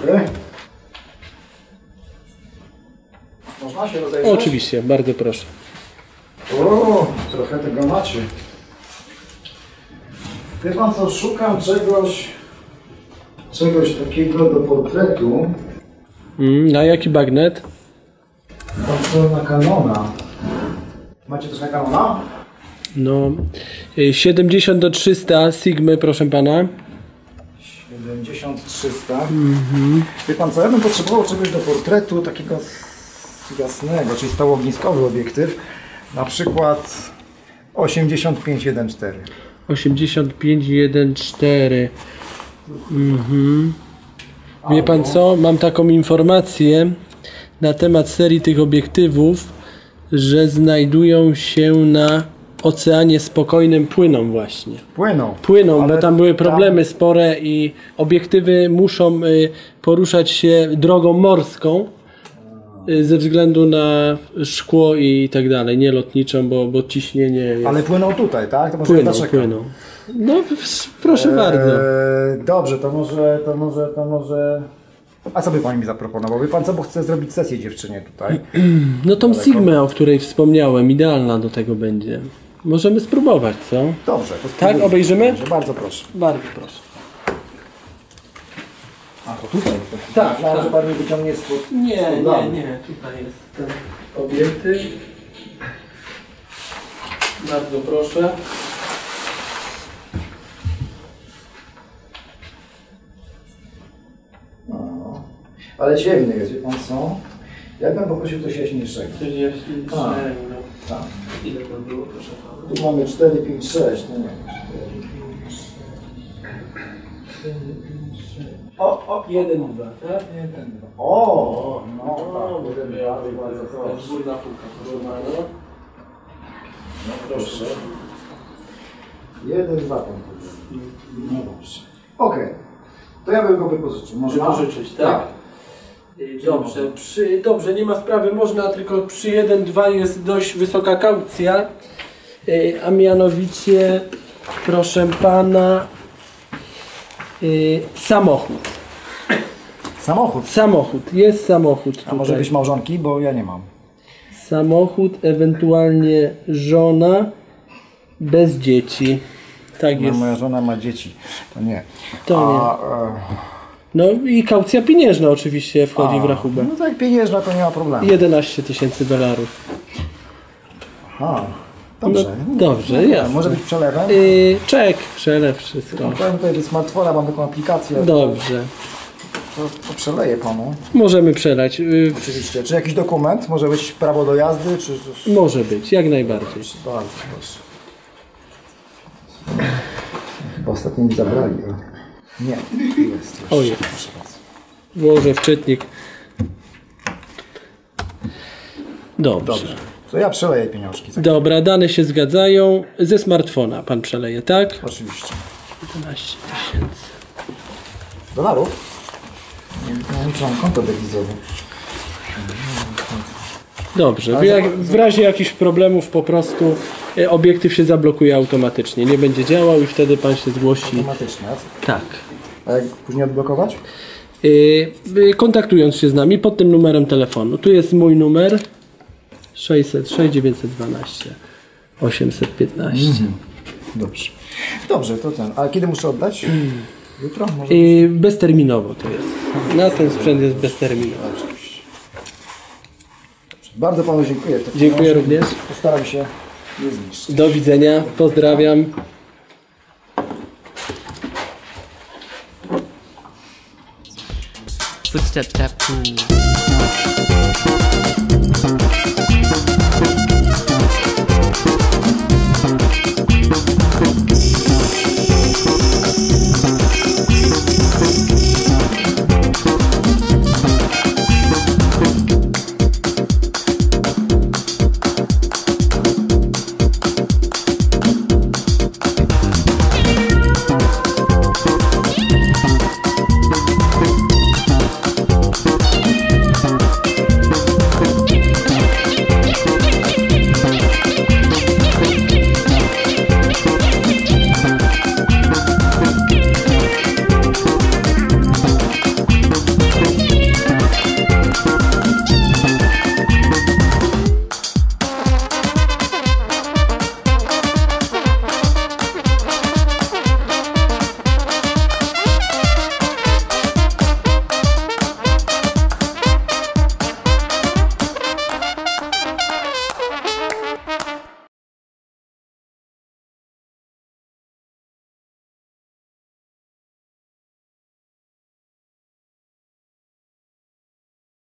dobry. Można się rozejrzeć? Oczywiście, bardzo proszę. O, trochę tego macie. Wie pan co, szukam czegoś, czegoś takiego do portretu. Mm, na jaki bagnet? Bardzo na kanona. Macie też na kanona? No, y, 70 do 300 Sigmy, proszę pana. 70 300. Wie pan co, ja bym potrzebował czegoś do portretu takiego jasnego, czyli stałogniskowy obiektyw. Na przykład 85 1.4. 8514. Mhm. Wie pan co? Mam taką informację na temat serii tych obiektywów, że znajdują się na Oceanie Spokojnym płyną właśnie. Płyną. Płyną, Ale bo tam były tam- problemy spore i obiektywy muszą y, poruszać się drogą morską y, ze względu na szkło i tak dalej, nie lotniczą, bo, bo ciśnienie jest... Ale płyną tutaj, tak? To może płyną, płyną. No, proszę bardzo. Eee, dobrze, to może, to może, to może... A co by pan mi zaproponował? Wie pan co, bo chcę zrobić sesję dziewczynie tutaj. No tą Sigmę, o której wspomniałem, idealna do tego będzie. Możemy spróbować, co? Dobrze, to Tak, obejrzymy? Dobrze, Bardzo proszę. Bardzo proszę. A, to tutaj. Tak, Myślałem, tak. że pan mi wyciągnie spod... Nie, nie, nie. Tutaj jest ten obiektyw. Bardzo proszę. No. Ale ciemny jest, wie pan co? Ja bym poprosił coś jaśniejszego. A. no. Tak. Ile to było, proszę pana? Tu mamy 4, 5, 6. No nie. O, o, jeden, dwa, tak? Jeden, dwa. O, no O, tak, jeden, dwa, bardzo proszę. Górna półka, proszę pana. No proszę. Jeden, dwa pan powiedział. No dobrze. Okej. To ja bym go wypożyczył. Można? Wypożyczyć, tak. Y, Dobrze, przy, dobrze, nie ma sprawy, można, tylko przy 1-2 jest dość wysoka kaucja, y, a mianowicie, proszę pana, y, samochód. Samochód. Samochód, jest samochód A może tutaj. być małżonki, bo ja nie mam. Samochód, ewentualnie żona, bez dzieci. Tak No, jest. moja żona ma dzieci. To nie. To nie. A, e, No i kaucja pieniężna oczywiście wchodzi w a, rachubę. No tak pieniężna to nie ma problemu. 11 tysięcy dolarów. Aha. Dobrze. No, dobrze, jasne. Może być przelewem? Yy, czek, przelew, wszystko. Powiem tutaj do smartfona, mam taką aplikację. Dobrze. To, to przeleję panu. Możemy przelać. Yy, Oczywiście. Czy jakiś dokument? Może być prawo do jazdy, czy... czy... może być, jak najbardziej. Bardzo proszę. Chyba ostatnio mi zabrali. Nie, jest. jeszcze. Ojej. Proszę bardzo. Włożę w czytnik. Dobrze. Dobrze. To ja przeleję pieniążki. Tak? Dobra, dane się zgadzają. Ze smartfona pan przeleje, tak? Oczywiście. 11 tysięcy. Dolarów? Nie, nie wiem, czy mam konto dewizowe. Dobrze. W, jak, w razie jakichś problemów po prostu y, obiektyw się zablokuje automatycznie. Nie będzie działał i wtedy pan się zgłosi. Automatycznie. Tak. A jak później odblokować? Y, y, kontaktując się z nami pod tym numerem telefonu. Tu jest mój numer 606 912 815. Dobrze. Dobrze, to ten. A kiedy muszę oddać? Jutro? Może? Y, bezterminowo to jest. Na ten sprzęt jest bezterminowo. Bardzo panu dziękuję. Dziękuję również. Postaram się nie zniszczyć. Do widzenia. Pozdrawiam. Footstep tap cool.